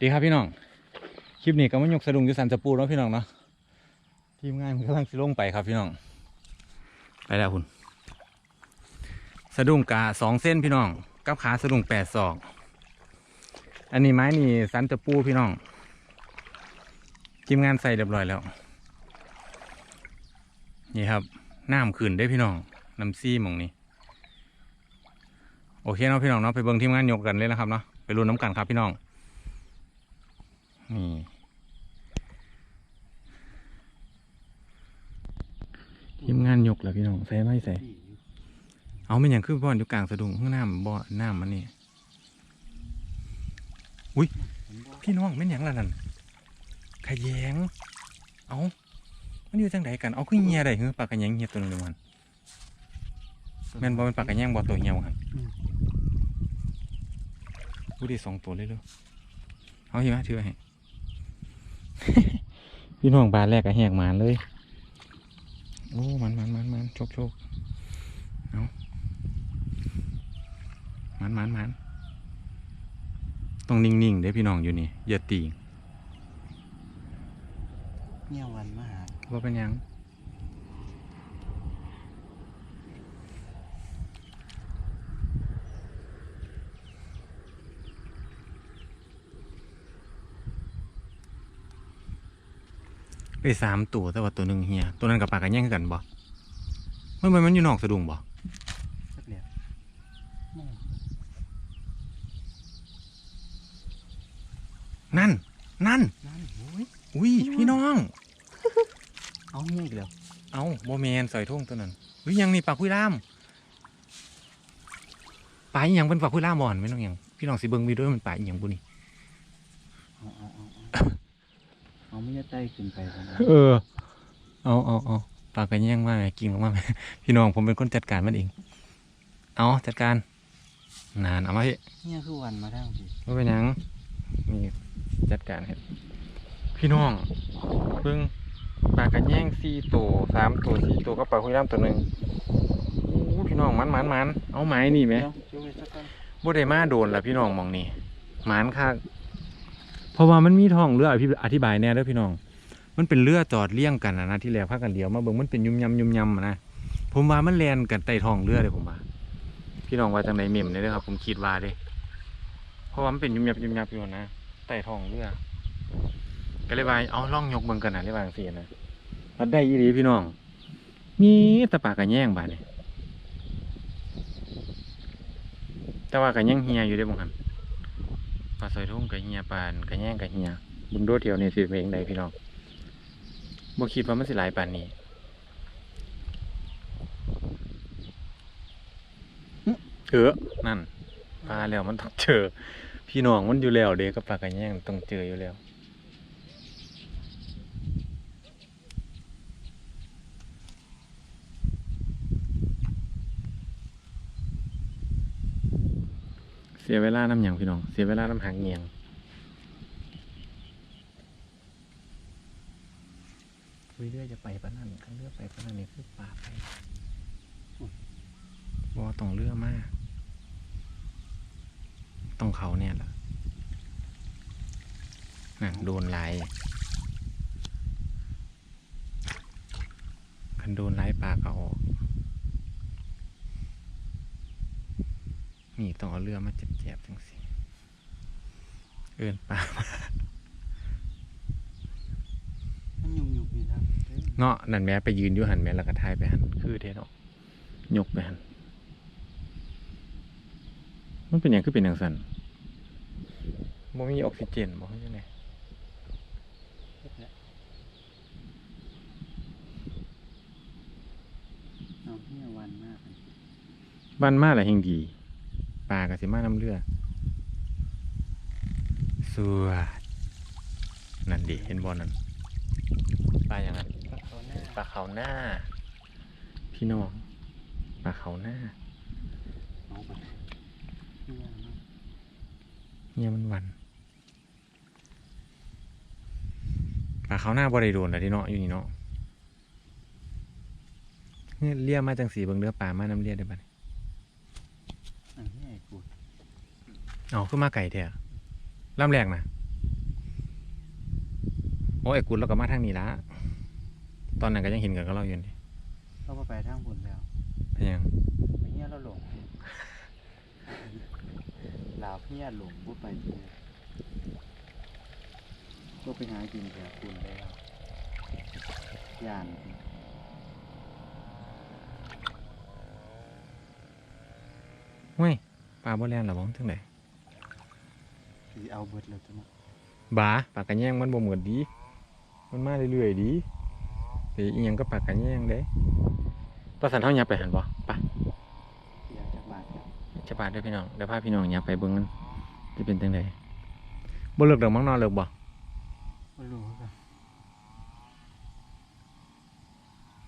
ดีครับพี่น้อง คลิปนี้ก็มายกสะดุงอยุสันสปูเนาะพี่น้องเนาะ ทีมงานกำลังสิลงไปครับพี่น้อง ไปแล้วคุณ สะดุ้งกาสองเส้นพี่น้อง กับขาสะดุ้งแปดศอก อันนี้ไม้นี่สันตะปูพี่น้องทีมงานใส่เรียบร้อยแล้ว นี่ครับน้ำขึ้นได้พี่น้องน้ำซี่มองนี้โอเคเนาะพี่น้องเนาะไปเบิ่งทีมงานยกกันเลยนะครับเนาะไปรุนน้ำกันครับพี่น้อง นี่ทีมงานยกแล้วพี่น้องใส่ไม่ใส่เอาเป็นอย่างคือบ่อนอยู่กลางสะดุ้งข้างหน้าบ่อน้ำมันนี่อุ้ยพี่น้องเป็นอย่างละนั่นขยงเอามันอยู่จังใดกันเอาขึ้นเงียได้เหรอปลากระแยงเงียตัวหนึงเลยมันแม่นบ่เป็นปลากระแยงบ่ตัวเหี่ยวกันผู้ดีสองตัวเลยเลยเอาหิมะถือให้ พี่น้องบานแรกก็แหกหมานเลย โอ้มันมันมันมันโชคโชคเอามันมันมันต้องนิ่งๆเด้อพี่น้องอยู่นี่อย่าตีงเนี่ยวันมาหาว่าเป็นหยัง ไปสามตัวแต่ว่าตัวหนึ่งเฮียตัวนั้นกับปลากกันแย่งกันบ่มันมันมันอยู่นอกสะดุ้งบ่สักเดียวนั่น นั่นนั่นนั่นโอ้ยอุ้ยพี่น้อง เอาเนี่ยอีกแล้วเอาโมเมนใส่ทุ่งตัวนั้นวิยังนี่ปลาคุยล่ามปลาอหยังเป็นปลาคุยล่ามบ่อนไม่ต้องหยังพี่น้องสิเบิ้งวีดีโอมันปลาอหยังบุนี่ เอาเอาเอาเอา เอาไม่จะไต่ขึ้นไปกันนะเออ เอาเอาเอาปลากระแยงมากเลยกินมากเลยพี่น้องผมเป็นคนจัดการมันเอง เอาจัดการ นานเอามาพี่เนี่ยคือวันมาทั้งทีว่าเป็นหยังนี่จัดการให้พี่น้องเพิ่งปลากระแยงสี่ตัวสามตัวสี่ตัวก็ปลาคุยล่ามตัวหนึ่งโอ้พี่น้องมันมันมันเอาไม้นี่ไหมเดี๋ยวช่วยสักกันบ่ได้มาโดนละพี่น้องมองนี่หมานค่ะ เพราะว่ามันมีท้องเรืออธิอธิบายแน่เด้อพี่น้อง มันเป็นเรือจอดเลี้ยงกันนะที่แรกพากันเดียวมาเบิ่งมันเป็นยุ่มยำยุ่มยำนะผมว่ามันแลนกันใต้ท้องเรือเลยผมว่าพี่น้องว่าจังไดเม่มเลยเด้อครับ ผมคิดว่าเด้เพราะว่ามันเป็นยุ่มยำยุ่มยำอยู่นะใต้ท้องเรือก็เลยว่าเอาล่องยกเบิ่งกันนะเลยว่าจังซี่นะมันได้อีหลีพี่น้อง มีตะปากกระแยงบาดนี่แต่ว่าก็ยังเฮียอยู่เด้บ่หั่น ปลาสอยทุ่งก็เฮียปานกระแยงก็เฮียเบึงโดดเดียวนี่สิเป็นจังไดพี่น้องบ่คิดว่ามันสิหลายปานนี้เออนั่นปลาแล้วมันต้องเจอ พี่น้องมันอยู่แล้วเด็กกับปลากระแยงต้องเจออยู่แล้ว เสียเวลาน้ำหยังพี่น้อง เสียเวลาน้ำหางเงียงคุยเรื่อยจะไปปะนั่นคันเรือไปปะนั่นนี่คือปลาไปบอต้องเรือมากต้องเขาเนี่ยแหละนั่นโดนไหลายคันโดนไหลายปลาก็ออก นี่ต้องเอาเรือมาเจ็บๆจังสิเอินปลามามันยุ่งยุ่งอยู่ครับเฮ้ยเนาะนั่นแม่ไปยืนอยู่หันแม่แล้วก็ทายไปหันคือเทเนาะยกไปหันมันเป็นอย่างคือเป็นอย่างสันบ่มีออกซิเจนบ่ใช่ไหมเอาเนี่ยวันมากบ้านมาแหละเฮงดี ปลากับสิมาน้ำเรือสวดนั่นดิเห็นบอลนั่นปลาอย่างนั้นปลาเขาหน้า พี่น้องปลาเขาหน้าเนี่ยมันวันปลาเขาหน้าบริโดนแต่ที่เนาะอยู่นี่เนาะเนี่ยเลี้ยมาจังสีเบิงเรือปลามาน้ำเลี้ยได้บัดนี้ อันนี้ไอ้กูด เอาขึ้นมาไก่เถอะล่ำแรกนะอ้ไอ้กุดเราก็มาทางนี้ละตอนนั้นก็ยังเห็นกันก็เราอยู่นี่เราก็ไปทางบุญแล้วเป็นหยังไปเฮียเราหลงลาวเฮียหลงพูดไปทีก็ไปหากินแถวคุณแล้วย่านเฮ้ยปลาบ่แล่นหรอบ้องถึงไหน คือเอาเบิดแล้วจ้ะเนาะบาปลากระแยงมันบ่เหมือนดี มันมาเรื่อยๆดีแต่อีหยังก็ปลากระแยงเด้ปลาสันเท่ายับไปหันบ่ไปอยากจากบาทครับจะปาดเด้วยพี่น้องเดี๋ยวพาพี่น้องยับไปเบิ่งมันจะเป็นจังไดบ่เลิกดอกมั้งนอนเลิกบ่ไม่รู้ครับ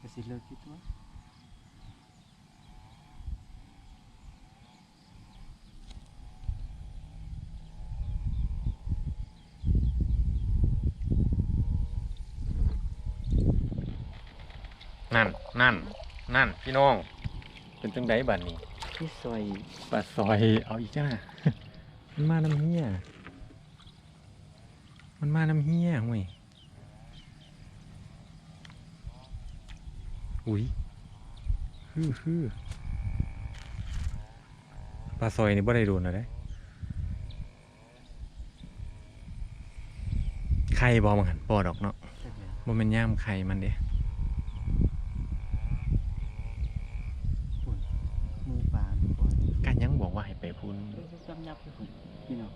ก็สิเลิกคิดว่า นั่น นั่น นั่น พี่น้อง เป็นจังไดบัดนี้ พี่ซอยปลาซอยเอาอีกจ้ามันมาน้ำเฮียมันมาน้ำเฮียห่วยอุ้ยฮือฮือปลาซอยนี่บ่ได้โดนนะเด้ไข่บอมังหันบอดอกเนาะใช่ไหมบ่แม่นย่ามไข่มันเด้ มือปลาดูก่อน กันยังบอกว่าให้ ไปพูนเออจำยับไปผมพี่น้อง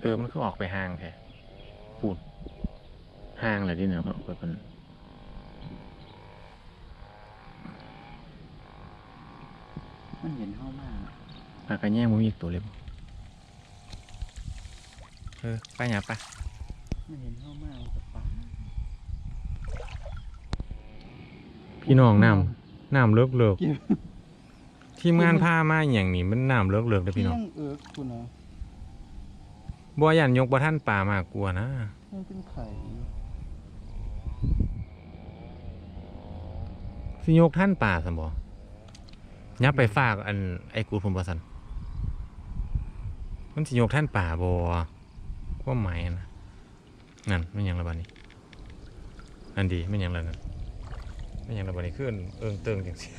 เออมันคือออกไปห่างแท้พูนห่างเลยที่เนี่ยมันออกไปเป็นมันเห็นเข้ามากปลากระแยงมันมีอีกตัวเลยบ่เออไปหยาปะมันเห็นเข้ามากกับปลาพี่น้องน้ำน้ำเลิกเลิก ทีมงานพามาอย่างนี้มันน้ำเลิกเลิกเลยพี่น้องเที่ยงเอิกคุณเนาะบ่ยันยกบ่ท่านป่ามากกลัวนะมันเป็นไข่สิยกท่านป่าสันบ่ยับไปฝากอันไอ้กูดผมบ่สันมันสิยกท่านป่าบ่ความหมายอะนะนั่นไม่นหยังละบัดนี้อันดีไม่นหยังละนั่นไม่นหยังละบัดนี้ขึ้นเอิงเติงจังซี่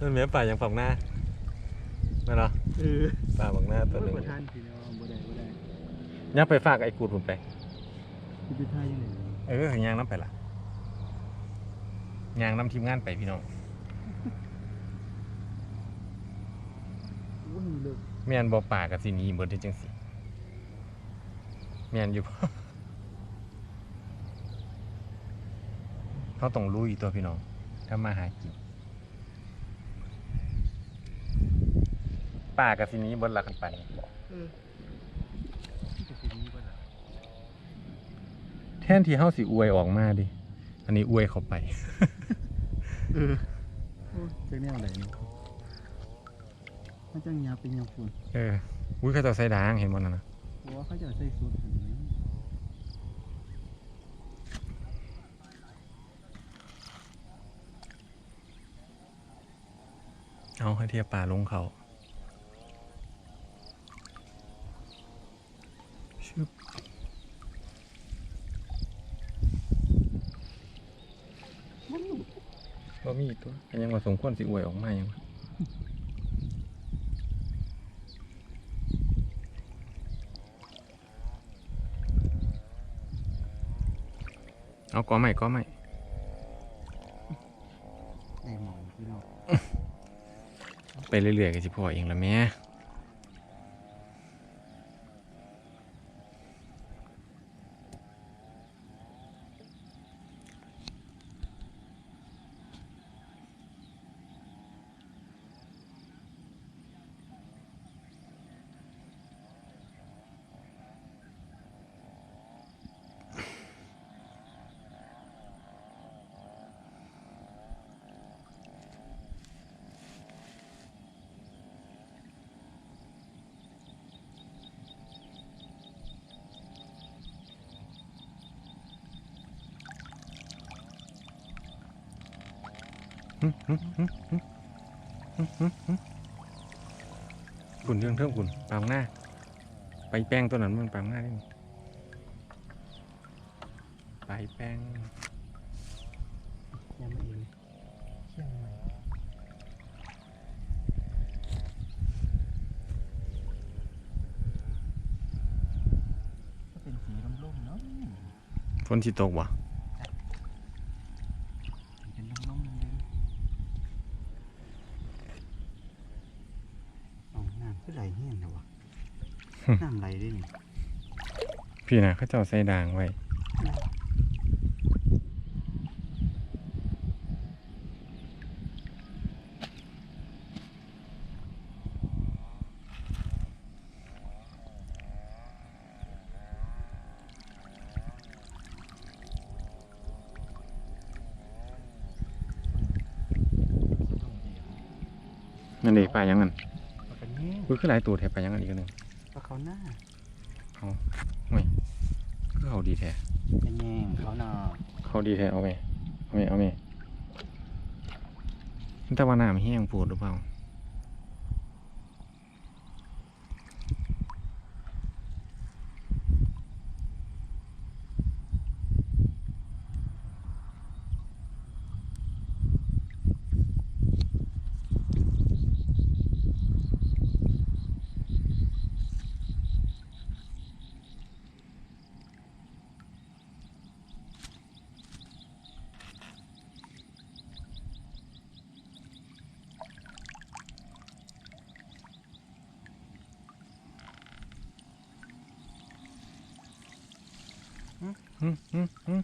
มันเหมียป่ายังฝักหน้าไม่นเหรอเออป่าฝักหน้าตัวหนึงประทานพี่น้องบ่ได้บ่ได้ยับไปฝากไอ้กูดผมไปพี่พี่ท่ายังไงเออยางน้ำไปละยางน้ำทีมงานไปพี่น้องอุ้ยเลิกแม่นบ่ป่ากับสิหนี้เบิดได้จังสิแม่นอยู่เขาต้องรู้อีกตัวพี่น้องถ้ามาหากิน ป่ากับสิหนี้เบิดละกันไปเออจะสินี้บ่ล่ะแทนที่เฮาสิอวยออกมาดิ อันนี้อวยเข้าไป เออโอ้ยจังแนวไหนนี่มันจังยาเป็นยังฝุ่นเอออุ้ยเขาเจะใส่ด่างเห็นบ่นั่นนะเพราะว่าเขาจะใส่สูตรอันนี้เอาให้เทียบป่าลงเขา บ่มีอีกตัวอันยังว่าสมควรสิอวยออกมายังวะเอาก้อใหม่ก้อใหม่ในหมองพี่น้องไปเรื่อยๆก็สิพอเองละแม่ คุณเรื่องเทิงคุณปางหน้า ไปแป้งตัวนั้นมันปางหน้าได้มั้ยไปแป้งยังไม่เองเชี่ยงใหม่ก็เป็นสีร่มๆเนาะฝนสิตกบ่เป็นร่มๆเย็นๆเอาน้ำคือไหลแห้งนะวะน้ำไหลได้นี่ พี่นะเขาเจ้าใส่ด่างไว้นั่นเด็กปลายังงั้นปลากันแห้งอุ้ยคือหลายตัวแท้ปลายังงั้นอีกอันหนึงปลาเขาหน้า คือเขาดีแท้เป็นแห้งเขาหน้าเขาดีแท้เอาไปเอาไปเอาไปแต่ว่าน้ำแห้งโพูดหรือเปล่า อืมอืมอืม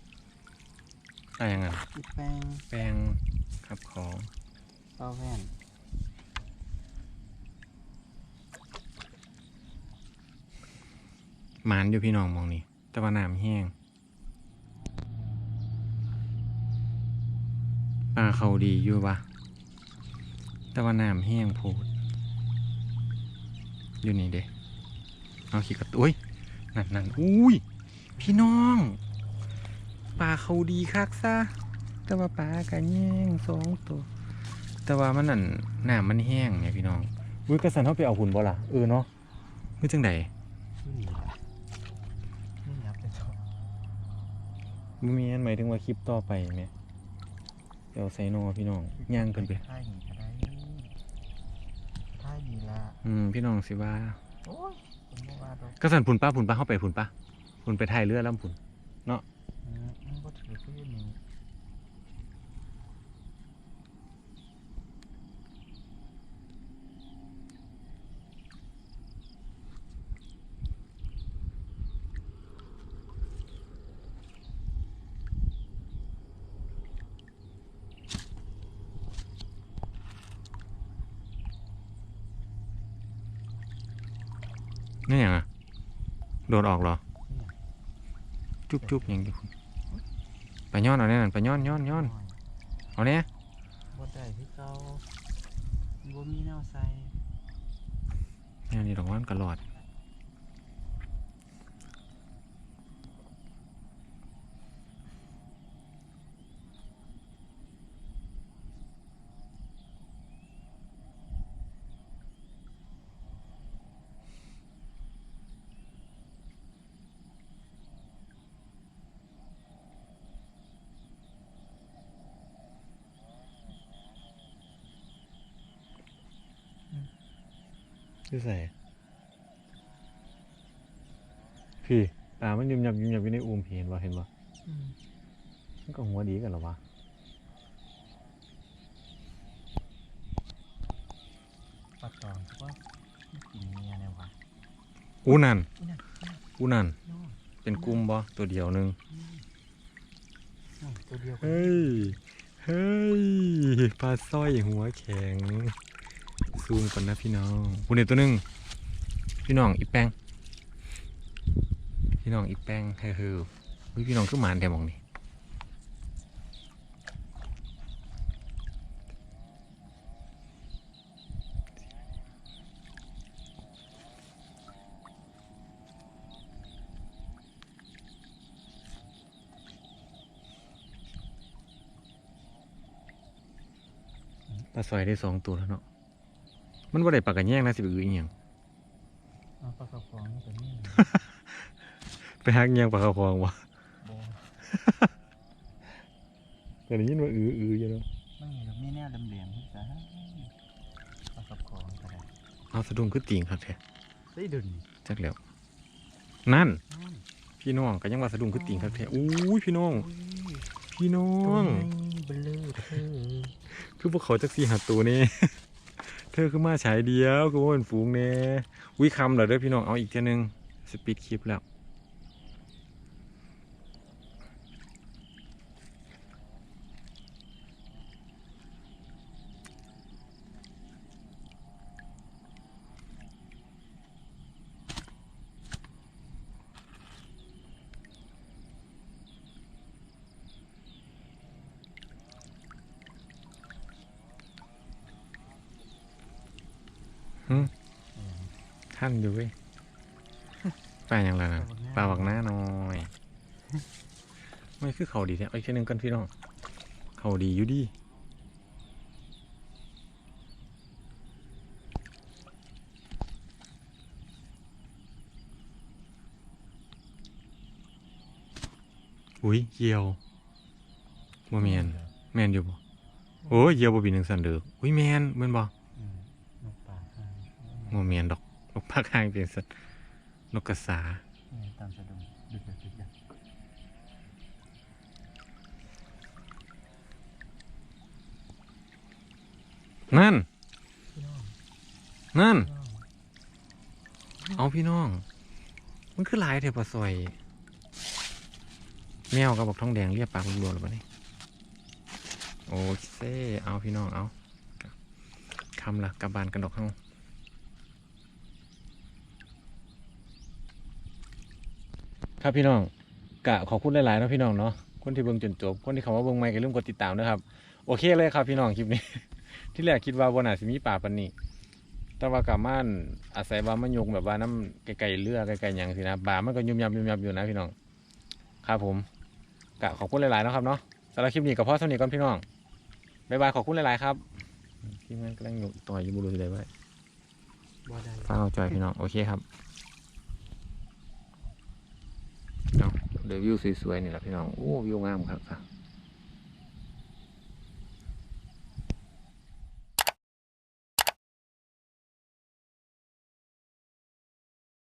อะไรย่างนั้นอีแปลงแปลงครับของปลาแว่นหมานอยู่พี่น้องมองนี่แต่ว่าน้ำแห้งปลาเขาดีอยู่ปะแต่ว่าน้ำแห้งโพดอยู่นี่เด้เอาขี้กระตุ้ยนั่นนั่นอุ้ยพี่น้อง ปลาเขาดีคักซะแต่ว่าปลากระแย่งสองตัว แต่ว่ามันนั่นน้ำมันแห้งเนี่ยพี่น้องอุ้ยกระสันเขาไปเอาหุ่นบ่ล่ะเออเนาะมือจังใดชื่อนี่ละนี่ยับเลยชอบบ่มีอันหมายถึงว่าคลิปต่อไปไหมเดี๋ยวใส่นอพี่น้องย่างกันไปท่ายหนีก็ได้ท่ายดีละอืมพี่น้องสิว่าโอ้ยผมบอกว่าดอกกระสันผุนป้าผุนป้าเข้าไปผุนป้าผุนไปถ่ายเรือแล้วผุนอืมมันก็ถือขึ้นนี่ นี่อย่างอะ โดดออกเหรอ จุ๊บจุ๊บอย่างนี้พุ่นไปย้อนเอาแน่นั่นไปย้อนย้อนย้อนเอาเนี้ยบ่ได้ที่เก่าบ่มีแนวใส่เนี่ยนี่ดอกว่านกระหลอด คือใส่พี่ตามันยุมยับยุมยับอยู่ในอูมพี่เห็นบ่เห็นบ่อืมมันก็หัวดีกันเหรอวะปลาตองว่ากินเมียเนี่ยวะอูนั่นนี่น่ะอูนั่นน้องเป็นกลุ่มบ่ตัวเดียวหนึงน้องตัวเดียวกันเฮ้ย เฮ้ยปลาสร้อยหัวแข็ง ซูมก่อนนะพี่น้องปูเนี่ยตัวหนึงพี่น้องอีแป้งพี่น้องอีแป้งเฮ้ยเฮ้ยพี่น้องคือหมานแต่มองนี่ปลาสอยได้สองตัวแล้วเนาะ มันว่าได้ปลากระแยงนะสิบอืออีหยังเอาปลากระป๋องนี่ตัวนี้ไปหักเงียงปลากระพองวะโบแต่ได้ยินว่าอืออืออยู่เนาะไม่มีมีแนวเหลี่ยมๆที่จะเอากับของก็ได้เอาสะดุ้งคือติ่งครับแท้ได้ดุนจักแล้วนั่น นั่นพี่น้องก็ยังว่าสะดุ้งคือติ่งครับแท้อู้ยพี่น้องพี่น้องเบลอเธอคือพวกเขาจักสีหัดตัวนี่ เธอคือมาฉายเดียวคือว่าเป็นฝูงเนี่ยวิคำเหรอเด้อพี่น้องเอาอีกเทีนึงสปีดคลิปแล้ว ท่านอยู่เว้ยปลาอย่างไรนะปลาบักหน้าน้อยไม่คือเขาดีแท้เอาอีกเทีนึงกันพี่น้องเขาดีอยู่ดีอุ้ยเหี่ยวบ่แมนแมนอยู่บ่โอ้ยเหี่ยวบ่ปีหนึ่งสันเด้ออุ้ยแมนแม่นบ่อืมนกป่าข้างโมเมียนดอก นกภาคข้างเป็นสัตว์นกกระสาตามสะดุ้งดึกดึกดึกนั่น นั่น เอาพี่น้อง มันคือลายเทปะซอยแมวกับบอกท้องแดงเรียกปากรัวๆหรือเปล่านี่โอ้เซ่เอาพี่น้องเอาคำละกลับบานกันดอกเฮา ครับพี่น้องกะขอบคุณหลายๆเนาะพี่น้องเนาะคนที่เบิ่งจนจบคนที่เขามาเบิ่งใหม่ก็ลืมกดติดตามนะครับ โอเคเลยครับพี่น้องคลิปนี้ ที่แรกคิดว่าบนอาจสิมีป่าปันนี้แต่ว่ากาม่านอาศัยว่ามันยงแบบว่าน้ำไกลๆเรือไกลๆหยังสินะป่ามันก็ยุ่มยำยุ่มยำอยู่นะพี่น้องครับผมกะขอบคุณหลายๆเนาะครับเนาะสำหรับคลิปนี้กับพ่อเท่านี้ก่อนพี่น้องบ๊ายบายขอบคุณหลายๆครับทีมงานกำลังอยู่ต่อยอยูบุรุษเลยไว้บ่ได้ฟังเอาจอยพี่น้องโอเคครับ เนาเดี๋ยววิวสวยๆนี่แหละพี่น้องโอ้วิวงามครับ